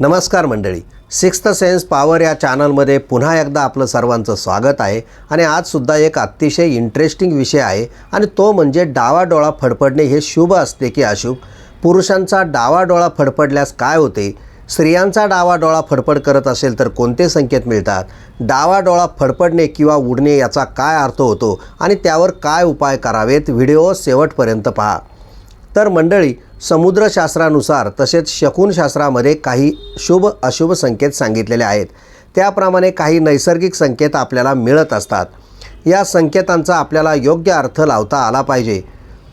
नमस्कार मंडळी. Sixth sense power या चॅनलमध्ये पुन्हा एकदा आपलं सर्वांचं स्वागत आहे आणि आजसुद्धा एक अतिशय इंटरेस्टिंग विषय आहे आणि तो म्हणजे डावा डोळा फडफडणे हे शुभ असते की अशुभ? पुरुषांचा डावा डोळा फडफडल्यास काय होते? स्त्रियांचा डावा डोळा फडफड करत असेल तर कोणते संकेत मिळतात? डावा डोळा फडफडणे किंवा उडणे याचा काय अर्थ होतो? आणि त्यावर काय उपाय करावेत? व्हिडिओ शेवटपर्यंत पहा. तर मंडळी समुद्रशास्त्रानुसार तसेच शकुनशास्त्रामध्ये काही शुभ अशुभ संकेत सांगितलेले आहेत. त्याप्रमाणे काही नैसर्गिक संकेत आपल्याला मिळत असतात. या संकेतांचा आपल्याला योग्य अर्थ लावता आला पाहिजे.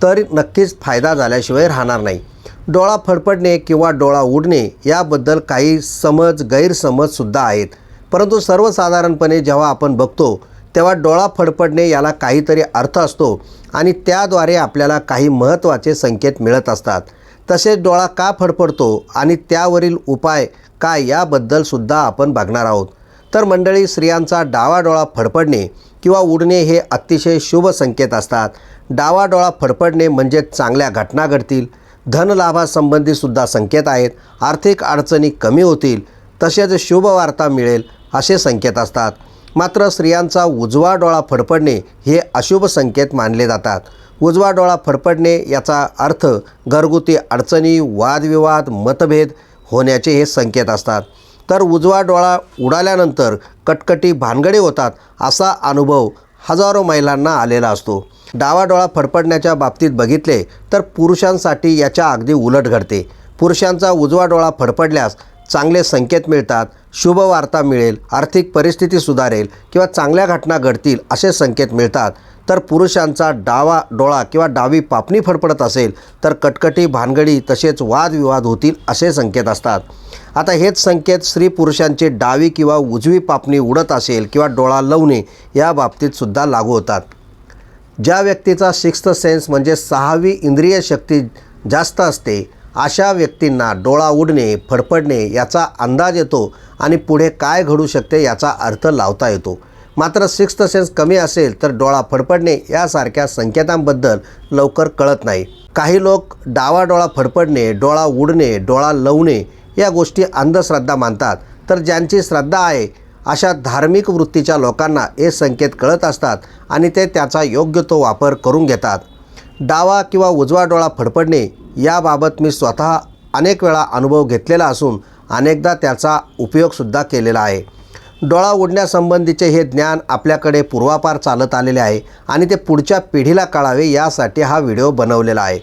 तर नक्कीच फायदा झाल्याशिवाय राहणार नाही. डोळा फडफडणे किंवा डोळा उडणे याबद्दल काही समज गैरसमजसुद्धा आहेत. परंतु सर्वसाधारणपणे जेव्हा आपण बघतो तेव्हा डोळा फडफडणे याला काहीतरी अर्थ असतो आणि त्याद्वारे आपल्याला काही महत्त्वाचे संकेत मिळत असतात. तसेच डोळा का फडफडतो आणि त्यावरील उपाय काय याबद्दल सुद्धा आपण बघणार आहोत. तर मंडळी स्त्रियांचा डावा डोळा फडफडणे किंवा उडणे हे अतिशय शुभ संकेत असतात. डावा डोळा फडफडणे म्हणजे चांगल्या घटना घडतील. धनलाभासंबंधीसुद्धा संकेत आहेत. आर्थिक अडचणी कमी होतील. तसेच शुभ वार्ता मिळेल असे संकेत असतात. मात्र स्त्रियांचा उजवा डोळा फडफडणे हे अशुभ संकेत मानले जातात. उजवा डोळा फडफडणे याचा अर्थ घरगुती अडचणी वादविवाद मतभेद होण्याचे हे संकेत असतात. तर उजवा डोळा उडाल्यानंतर कटकटी भानगडे होतात असा अनुभव हजारो महिलांना आलेला असतो. डावा डोळा फडफडण्याच्या बाबतीत बघितले तर पुरुषांसाठी याच्या अगदी उलट घडते. पुरुषांचा उजवा डोळा फडफडल्यास चांगले संकेत मिळतात शुभ वार्ता मिळेल आर्थिक परिस्थिती सुधारेल किंवा चांगल्या घटना घडतील असे संकेत मिळतात. तर पुरुषांचा डावा डोळा किंवा डावी पापणी फडफडत असेल तर कटकटी भानगडी तसेच वादविवाद होतील असे संकेत असतात. आता हेच संकेत स्त्री पुरुषांची डावी किंवा उजवी पापणी उडत असेल किंवा डोळा लवणे या बाबतीत सुद्धा लागू होतात. ज्या व्यक्तीचा सिक्स्थ सेन्स म्हणजे सहावी इंद्रिय शक्ती जास्त असते अशा व्यक्तींना डोळा उडणे फडफडणे याचा अंदाज येतो आणि पुढे काय घडू शकते याचा अर्थ लावता येतो. मात्र सिक्स्थ सेन्स कमी असेल तर डोळा फडफडणे यासारख्या संकेतांबद्दल लवकर कळत नाही. काही लोक डावा डोळा फडफडणे डोळा उडणे डोळा लवणे या गोष्टी अंधश्रद्धा मानतात. तर ज्यांची श्रद्धा आहे अशा धार्मिक वृत्तीच्या लोकांना हे संकेत कळत असतात आणि ते त्याचा योग्य तो वापर करून घेतात. डावा किंवा उजवा डोळा फडफडणे याबाबत मी स्वतः अनेक वेळा अनुभव घेतलेला असून अनेकदा त्याचा उपयोगसुद्धा केलेला आहे. डोळा उडण्यासंबंधीचे हे ज्ञान आपल्याकडे पूर्वापार चालत आलेले आहे आणि ते पुढच्या पिढीला कळावे यासाठी हा व्हिडिओ बनवलेला आहे.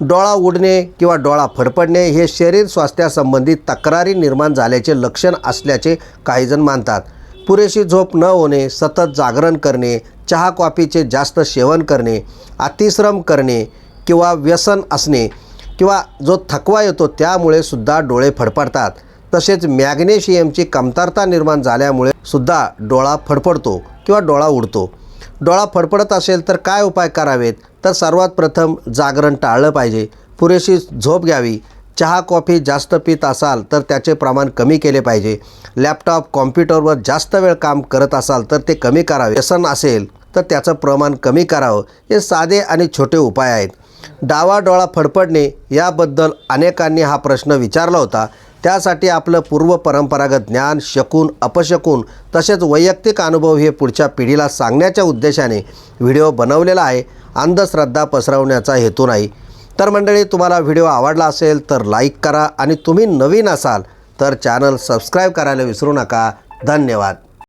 डोळा उडणे किंवा डोळा फडफडणे हे शरीर स्वास्थ्यासंबंधी तक्रारी निर्माण झाल्याचे लक्षण असल्याचे काहीजण मानतात. पुरेशी झोप न होणे सतत जागरण करणे चहा कॉफीचे जास्त सेवन करणे अतिश्रम करणे किंवा व्यसन असणे किंवा जो थकवा येतो त्यामुळे सुद्धा डोळे फडफडतात. तसेच मॅग्नेशियमची कमतरता निर्माण झाल्यामुळे सुद्धा डोळा फडफडतो किंवा डोळा उडतो. डोळा फडफडत असेल तर काय उपाय करावेत? तर सर्वात प्रथम जागरण टाळलं पाहिजे. पुरेशी झोप घ्यावी. चहा कॉफी जास्त पित असाल तर त्याचे प्रमाण कमी केले पाहिजे. लॅपटॉप कॉम्प्युटरवर जास्त वेळ काम करत असाल तर ते कमी करावे. व्यसन असेल तर त्याचं प्रमाण कमी करावं. हे साधे आणि छोटे उपाय आहेत. डावा डोळा फडफडणे याबद्दल अनेकांनी हा प्रश्न विचारला होता. त्यासाठी आपलं पूर्व परंपरागत ज्ञान शकून अपशकून तसेच वैयक्तिक अनुभव हे पुढच्या पिढीला सांगण्याच्या उद्देशाने व्हिडिओ बनवलेला आहे. अंधश्रद्धा पसरवण्याचा हेतू नाही. तर मंडळी तुम्हाला व्हिडिओ आवडला असेल तर लाईक करा आणि तुम्ही नवीन असाल तर चॅनल सबस्क्राईब करायला विसरू नका. धन्यवाद.